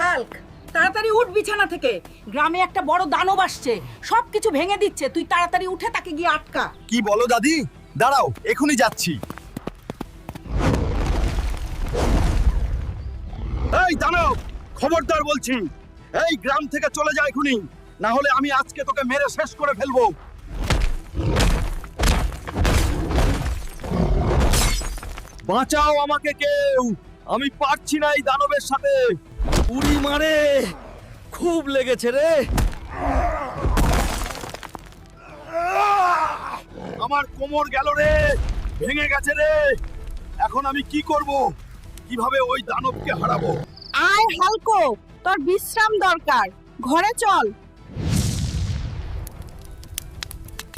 Hulk. তাড়াতাড়ি উঠ বিছানা থেকে। গ্রামে একটা বড় দানব আসছে। সবকিছু ভেঙে দিচ্ছে। তুই তাড়াতাড়ি উঠে তাকে গিয়ে আটকা। কি বলো দাদি? দাঁড়াও এখনই যাচ্ছি। এই দাঁড়াও খবরদার বলছি। এই গ্রাম থেকে চলে যা এখনই না হলে আমি আজকে তোকে মেরে শেষ করে ফেলব। বাঁচাও আমাকে কেউ। আমি পারছি না এই দানবের সাথে। উড়ি মারে। খুব লেগেছে রে। আমার কোমর গেল রে। ভেঙে গেছে রে। এখন আমি কি করব? কীভাবে ওই দানবকে হারাবো? আয় হালকো তোর বিশ্রাম দরকার। ঘরে চল।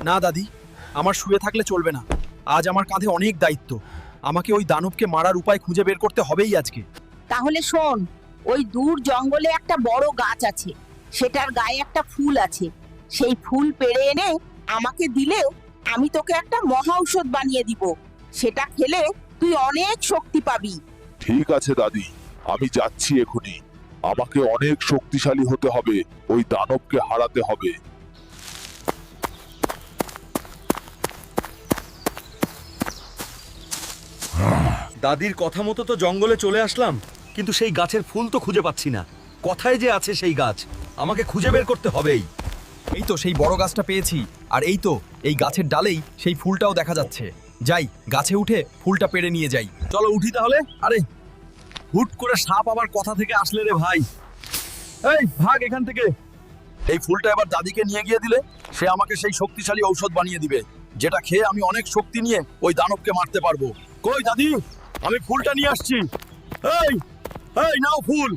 না দাদি আমার শুয়ে থাকলে চলবে না। আজ আমার কাঁধে অনেক দায়িত্ব। আমাকে ওই দানবকে মারার উপায় খুঁজে বের করতে হবেই আজকে। তাহলে শোন ওই দূর জঙ্গলে একটা বড় গাছ আছে। সেটার গায়ে একটা ফুল আছে। সেই ফুল পেড়ে এনে আমাকে দিলেও আমি তোকে একটা মহা ঔষধ বানিয়ে দিব। সেটা খেলে তুই অনেক শক্তি পাবি। ঠিক আছে দাদি আমি যাচ্ছি এখনই আমাকে অনেক শক্তিশালী হতে হবে ওই দানবকে হারাতে হবে। দাদির কথা মতো তো জঙ্গলে চলে আসলাম, কিন্তু সেই গাছের ফুল তো খুঁজে পাচ্ছি না। কথায় যে আছে সেই গাছ, আমাকে খুঁজে বের করতে হবেই। এই তো সেই বড় গাছটা পেয়েছি, আর এই তো, এই গাছের ডালেই সেই ফুলটাও দেখা যাচ্ছে। যাই, গাছে উঠে ফুলটা পেড়ে নিয়ে যাই। চলো উঠি তাহলে? আরে, হুট করে সাপ আবার কথা থেকে আসলে রে ভাই? এই, ভাগ এখান থেকে। এই ফুলটা এবার দাদিকে নিয়ে গিয়ে দিলে, সে আমাকে সেই শক্তিশালী ঔষধ বানিয়ে দিবে, যেটা খেয়ে আমি অনেক শক্তি নিয়ে ওই দানবকে মারতে পারব। কই দাদি? আমি ফুলটা নিয়ে আসছি। এই এই নাও ফুল।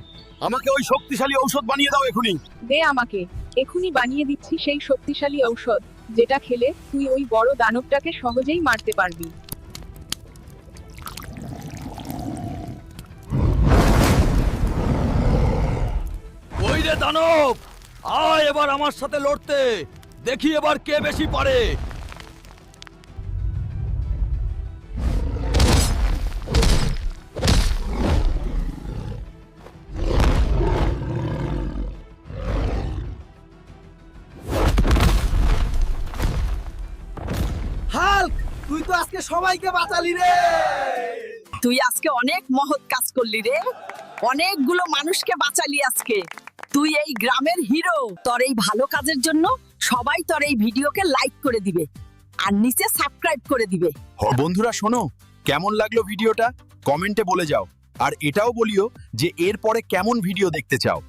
আমাকে ওই শক্তিশালী ঔষধ বানিয়ে দাও এখনই দে আমাকে। এখুনি বানিয়ে দিচ্ছি সেই শক্তিশালী ঔষধ যেটা খেলে তুই ওই বড় দানবটাকে সহজেই মারতে পারবি। ওই রে দানব আয় এবার আমার সাথে লড়তে। দেখি এবার কে বেশি পারে। তুই আজকে সবাইকে বাঁচালি রে। তুই আজকে অনেক মহৎ কাজ করলি রে। অনেকগুলো মানুষকে বাঁচালি আজকে। তুই এই গ্রামের হিরো তোর এই ভালো কাজের জন্য সবাই তোর এই ভিডিওকে লাইক করে দিবে আর নিচে সাবস্ক্রাইব করে দিবে। বন্ধুরা শোনো কেমন লাগল ভিডিওটা? কমেন্টে বলে যাও। আর এটাও বলিও যে এরপরে কেমন ভিডিও দেখতে চাও।